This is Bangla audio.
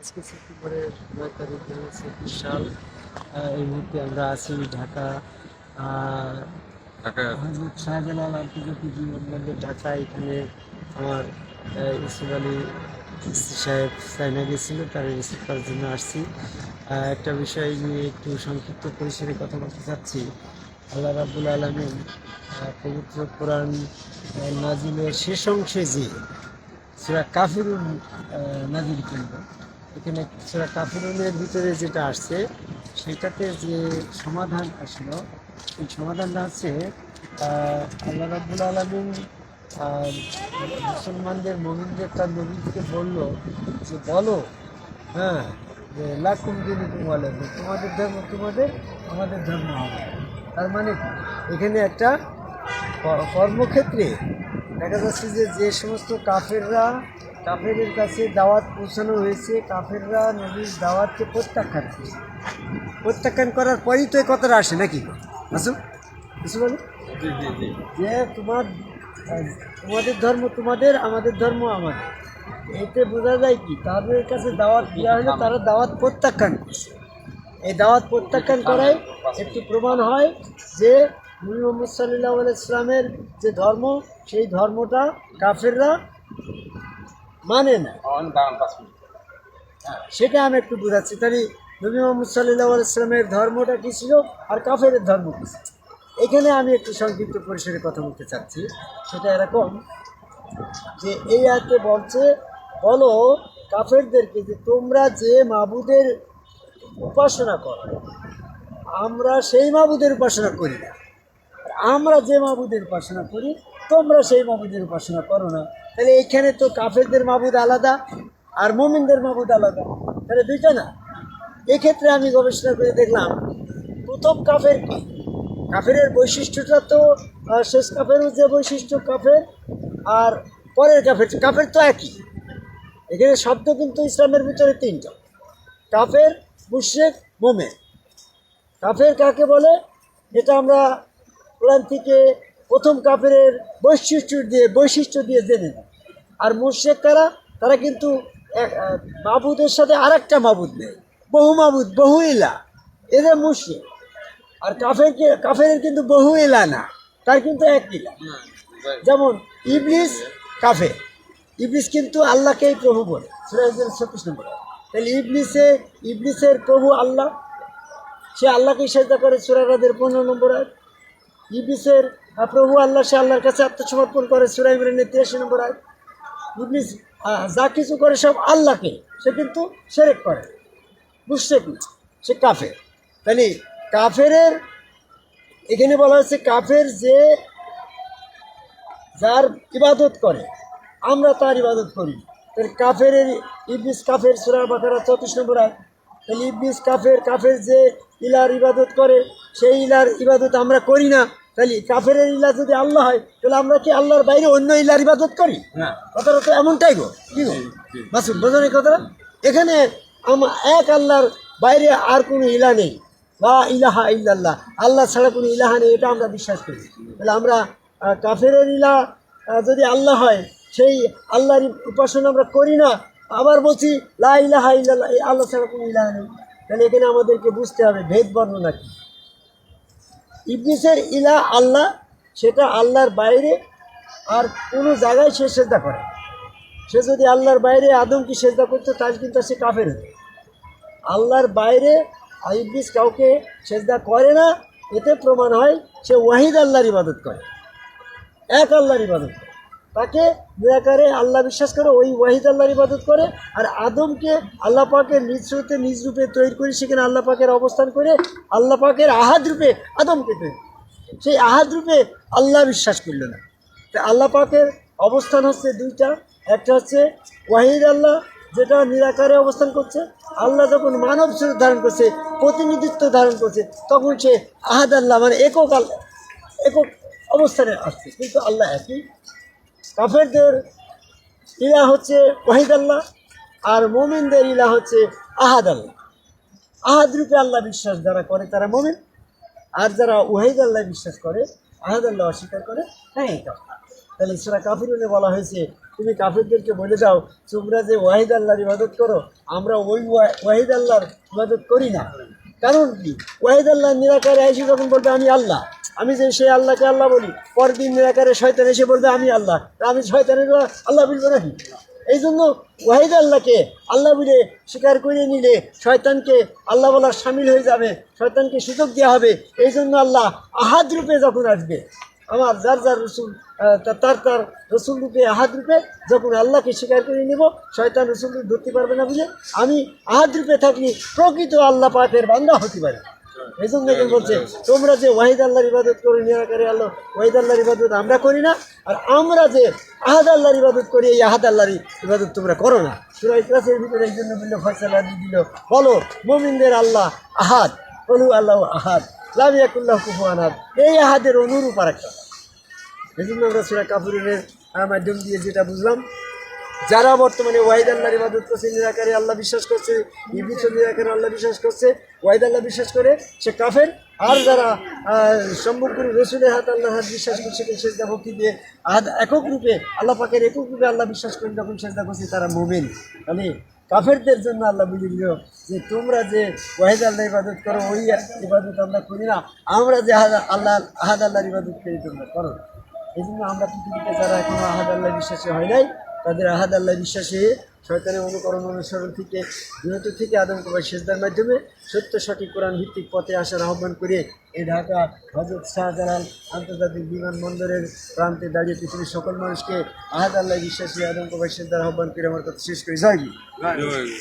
আজকে সেপ্টেম্বরের নয় তারিখ দু হাজার চব্বিশ সাল এই মুহূর্তে আমরা আছি ঢাকা হজরত শাহজালাল আন্তর্জাতিক বিমানবন্দর ঢাকা। এখানে আমার ইসুফ আলী সাহেব চাইনা গেছিল তার রিসিভ করার জন্য আসছি। একটা বিষয় নিয়ে একটু সংক্ষিপ্ত পরিসরে কথা বলতে চাচ্ছি। আল্লাহ রাবুল আলমিন পবিত্র কোরআন নাজিমের শেষ অংশে যে সেটা কাফিরুন নাজিল করল এখানে সেটা কাফিরুনের ভিতরে যেটা আসছে, সেটাতে যে সমাধান আসলো এই সমাধানটা হচ্ছে আল্লাহ রাবুল আলমিন মুসলমানদের মমিনদের তার নবীকে বলল যে, বলো হ্যাঁ যে, লাকুম দিন বলে তোমাদের ধর্ম, তোমাদের, আমাদের ধর্ম আমাদের তার মানে এখানে একটা কর্মক্ষেত্রে দেখা যাচ্ছে যে যে সমস্ত কাফেররা কাফেরের কাছে দাওয়াত পৌঁছানো হয়েছে। কাফেররা নবীর দাওয়াতকে প্রত্যাখ্যান করছে। প্রত্যাখ্যান করার পরই তো এই কথাটা আসে নাকি? আসুন কিছু বলো? জি জি জি। যে তোমার তোমাদের ধর্ম তোমাদের আমাদের ধর্ম আমাদের। এতে বোঝা যায় কি তাদের কাছে দাওয়াত দেওয়া হলে তারা দাওয়াত প্রত্যাখ্যান করছে। এই দাওয়াত প্রত্যাখ্যান করায় একটি প্রমাণ হয় যে নবী মোহাম্মদ সাল্লাহ ইসলামের যে ধর্ম সেই ধর্মটা কাফেররা মানে না। মিনিট। সেটা আমি একটু বোঝাচ্ছি। তাহলে নবী মোহাম্মদ সাল্লাহ ইসলামের ধর্মটা কী ছিল আর কাফের ধর্ম কী ছিল? এখানে আমি একটু সংক্ষিপ্ত পরিসরে কথা বলতে চাচ্ছি। সেটা এরকম যে এই আয়তে বলছে বলো কাফেরদেরকে যে তোমরা যে মাবুদের উপাসনা করো আমরা সেই মাবুদের উপাসনা করি না। আমরা যে মাবুদের উপাসনা করি, তোমরা সেই মাবুদের উপাসনা করো না। তাহলে এইখানে তো কাফেরদের মাবুদ আলাদা আর মোমিনদের মাবুদ আলাদা। তাহলে দুইটা না? এক্ষেত্রে আমি গবেষণা করে দেখলাম, প্রথম কাফের কি? কাফেরের বৈশিষ্ট্যটা তো শেষ কাফেরও যে বৈশিষ্ট্য কাফের, আর পরের কাফের কাফের তো একই। এখানে শব্দ কিন্তু ইসলামের ভিতরে তিনটা। কাফের মুশেক মোমে কাফের কাকে বলে? এটা আমরা কোরআন থেকে প্রথম কাফের বৈশিষ্ট্য দিয়ে বৈশিষ্ট্য দিয়ে জেনে নেয়। আর মুশেক কারা তারা কিন্তু মাবুদের সাথে আর একটা মাবুদ নেই। বহু মাবুদ, বহু ইলা। এদের মুশেক আর কাফেরকে, কাফেরের কিন্তু বহু ইলা না। তার কিন্তু এক ইলা। যেমন ইবলিস কাফে ইবলিস কিন্তু আল্লাহকেই প্রভু বলে। সুরাজের ছত্রিশ নম্বর তাহলে ইবলিসে, ইবলিসের প্রভু আল্লাহ। সে আল্লাহকেই সেজদা করে সুরারাদের পনেরো নম্বর আয় ইবলিসের প্রভু আল্লাহ সে আল্লাহর কাছে আত্মসমর্পণ করে, সুরা ইমরানের তিরাশি নম্বর আয় ইবলিস যা কিছু করে সব আল্লাহকে। সে কিন্তু সেরেক করে। মুশ্রেক কি সে কাফের। তাহলে কাফেরের, এখানে বলা হচ্ছে কাফের যে যার ইবাদত করে, আমরা তার ইবাদত করি। তাহলে কাফের ইবলিস কাফের সুরা বাকারা চৌত্রিশ নম্বর আয় তাহলে ইবলিস কাফের কাফের যে ইলার ইবাদত করে সেই ইলার ইবাদত আমরা করি না। তাহলে কাফের ইলা যদি আল্লাহ হয় তাহলে আমরা কি আল্লাহর বাইরে অন্য ইলার ইবাদত করি? না। কথাটা তো এমনটাই গো। কি গো? জি। মাসুদ বোঝেন এই কথাটা? এখানে আমা এক আল্লাহর বাইরে আর কোনো ইলা নেই। বা ইলাহা ইল্লাল্লাহ। আল্লাহ ছাড়া কোনো ইলাহা নেই এটা আমরা বিশ্বাস করি। তাহলে আমরা আহ, কাফেরের ইলা যদি আল্লাহ হয় সেই আল্লাহর উপাসনা আমরা করি না। আবার বলছি লা ইলাহা ইল্লাল্লাহ আল্লাহ ছাড়া কোনো ইলাহা নেই। তাহলে এখানে আমাদেরকে বুঝতে হবে ভেদ বর্ণনা কি ইবলিসের ইলা আল্লাহ, সেটা আল্লাহর বাইরে আর কোনো জায়গায় সে শ্রদ্ধা করে। সে যদি আল্লাহর বাইরে আদমকে সেজদা করতো, তাহলে কিন্তু সে কাফের হতো। আল্লাহর বাইরে ইবলিস কাউকে সেজদা করে না, এতে প্রমাণ হয় সে ওয়াহিদ আল্লাহর ইবাদত করে। এক আল্লাহর ইবাদত করে। তাকে নিরাকারে আল্লাহ বিশ্বাস করে, ওই ওয়াহিদ আল্লাহর ইবাদত করে, আর আদমকে আল্লাহ পাকের নিজ স্রোতে, নিজ রূপে তৈরি করে সেখানে আল্লাহ পাকের অবস্থান করে, আল্লাহ পাকের আহাদ রূপে আদমকে তৈরি সেই আহাদ রূপে আল্লাহ বিশ্বাস করল না। তা আল্লাহ পাকের অবস্থান হচ্ছে দুইটা। একটা হচ্ছে ওয়াহিদ আল্লাহ, যেটা নিরাকারে অবস্থান করছে। আল্লাহ যখন মানব স্বরূপ ধারণ করছে, প্রতিনিধিত্ব ধারণ করছে, তখন সে আহাদ আল্লাহ মানে একক আল্লাহ, একক অবস্থানে আসছে। কিন্তু আল্লাহ একই। কাফেরদের ইলা হচ্ছে ওয়াহিদ আল্লাহ আর মোমিনদের ইলা হচ্ছে আহাদ আল্লাহ আহাদ রূপে আল্লাহ বিশ্বাস যারা করে, তারা মোমিন। আর যারা ওয়াহিদ আল্লাহ বিশ্বাস করে আহাদ আল্লাহ অস্বীকার করে হ্যাঁ এটা তাহলে সেটা কাফিরুনে বলা হয়েছে, তুমি কাফিরদেরকে বলে যাও, তোমরা যে ওয়াহিদ আল্লাহর ইবাদত করো, আমরা ওই ওয়া- ওয়াহিদ আল্লাহর ইবাদত করি না। কারণ কি? ওয়াহিদ আল্লাহ নিরাকারে এসে যখন বলবে, আমি আল্লাহ। আমি যে সেই আল্লাহকে আল্লাহ বলি, পরদিন নিরাকারে শয়তান এসে বলবে, আমি আল্লাহ। আমি শয়তানের আল্লাহ বলব নাকি এই জন্য ওয়াহিদ আল্লাহকে আল্লাহ বলে স্বীকার করে নিলে শয়তানকে আল্লাহ বলার সামিল হয়ে যাবে, শয়তানকে সুযোগ দেওয়া হবে। এই জন্য আল্লাহ আহাদ রূপে যখন আসবে, আমার যার যার রসুল তার তার রসুল রূপে আহাদ রূপে যখন আল্লাহকে স্বীকার করে নেব, শয়তান রসুল ধরতে পারবে না বুঝে আমি আহাদ রূপে থাকলে প্রকৃত আল্লাহ পাকের বান্দা হতে পারি। এই জন্য এখানে বলছে, তোমরা যে ওয়াহিদ আল্লাহর ইবাদত করে নিরাকারে আল্লাহ, ওয়াহিদ আল্লাহর ইবাদত আমরা করি না, আর আমরা যে আহাদ আল্লাহর ইবাদত করি, এই আহাদ আল্লাহর ইবাদত তোমরা করো না। সুরাই ক্লাসের ভিতরে এই জন্য বলল, ফয়সালা দিল, বলো, মোমিনদের আল্লাহ আহাদ, বলু আল্লাহ আহাদ লামিয়াকুল্লাহ কুফুয়ান আহাদ। এই আহাদের অনুরূপ আর একটা এই জন্য আমরা সুরা কাপুরের মাধ্যম দিয়ে যেটা বুঝলাম যারা বর্তমানে ওয়াহিদ আল্লাহর ইবাদত করছে নিরাকারে আল্লাহ বিশ্বাস করছে ইবলিস নিরাকারে আল্লাহ বিশ্বাস করছে ওয়াহিদ আল্লাহ বিশ্বাস করে, সে কাফের। আর যারা সম্ভব করে রসুলের হাত আল্লাহ হাত বিশ্বাস করছে সেজদা ভক্তি দিয়ে আদ একক রূপে, আল্লাহ পাকের একক রূপে আল্লাহ বিশ্বাস করে যখন সেজদা করছে, তারা মোমেন। মানে কাফেরদের জন্য আল্লাহ বলে দিল যে, তোমরা যে ওয়াহিদ আল্লাহ ইবাদত করো, ওই ইবাদত আমরা করি না। আমরা যে আহাদ, আল্লাহ, আহাদ আল্লাহর ইবাদত করি, তোমরা করো। এই জন্য আমরা পৃথিবীতে যারা এখনও আহাদ আল্লাহ বিশ্বাসী হয় নাই তাদের আহাদ আল্লাহ বিশ্বাসে শয়তানের অনুকরণ অনুসরণ থেকে বিরত থেকে আদম কুমার সেজদার মাধ্যমে সত্য, সঠিক কোরআন ভিত্তিক পথে আসার আহ্বান করে এই ঢাকা হজরত শাহজালাল আন্তর্জাতিক বিমানবন্দরের প্রান্তে দাঁড়িয়ে পৃথিবীর সকল মানুষকে আহাদ আল্লাহ বিশ্বাসী আদম কুমার সেজদার আহ্বান করে আমার কথা শেষ করে যায়নি বি।